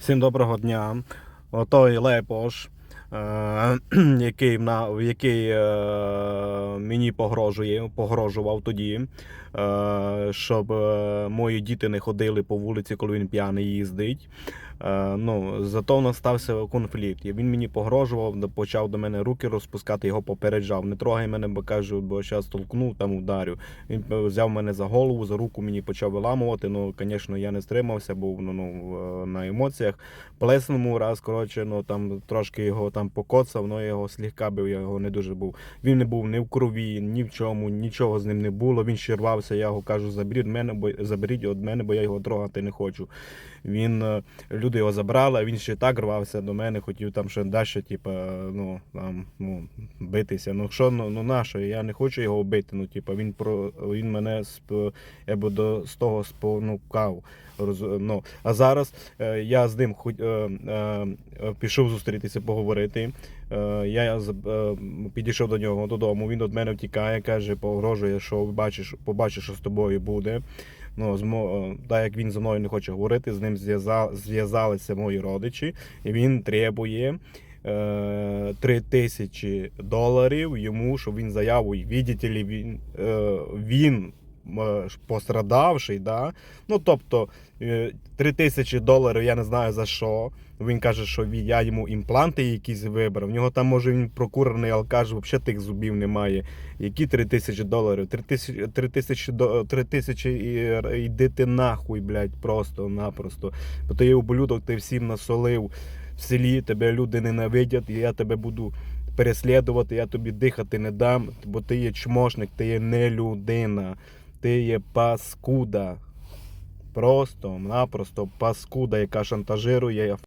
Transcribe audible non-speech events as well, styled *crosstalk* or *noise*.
Всім доброго дня. Отой Лепош, е, *clears throat* який, який е, мені погрожує, погрожував тоді, е, щоб е, мої діти не ходили по вулиці, коли він п'яний їздить. Е, ну, зато в нас стався конфлікт. Він мені погрожував, почав до мене руки розпускати, його попереджав. Не трогай мене, бо кажу, бо зараз толкну, там ударю. Він взяв мене за голову, за руку мені почав виламувати. Ну, звісно, я не стримався, був ну, ну, на емоціях. Плесному раз, коротше, ну там трошки його там покоцав, але його слегка бив, я його не дуже був. Він не був ні в крові, ні в чому, нічого з ним не було. Він ще рвався, я його кажу, заберіть мене, бо заберіть від мене, бо я його трогати не хочу. Він е, люди його забрали, він ще так рвався до мене, хотів там ще далі, типу, ну там ну, битися. Ну що, ну, ну на що? Я не хочу його бити. Ну, типу, він про він мене сп- я би до з того спонукав. Роз, ну, а зараз е, я з ним хоч- е, е, пішов зустрітися, поговорити. Е, я е, підійшов до нього додому. Він від мене втікає, каже, погрожує, що бачиш, побачиш, що з тобою буде. Ну, е, так як він зі мною не хоче говорити, з ним зв'язалися мої родичі, і він требує. е, Три тисячі доларів йому, щоб він заяву, і видите він, він пострадавший, да? ну тобто е, три тисячі доларів, я не знаю за що. Він каже, що я йому імпланти якісь вибрав. В нього там, може, він прокурений алкаш, взагалі тих зубів немає. Які три тисячі доларів? Три тисячі, три тисячі, до- три тисячі і йди ти нахуй, блядь, просто-напросто. Бо ти ублюдок, ти всім насолив в селі, тебе люди ненавидять, і я тебе буду переслідувати, я тобі дихати не дам, бо ти є чмошник, ти є не людина, ти є паскуда. Просто-напросто паскуда, яка шантажирує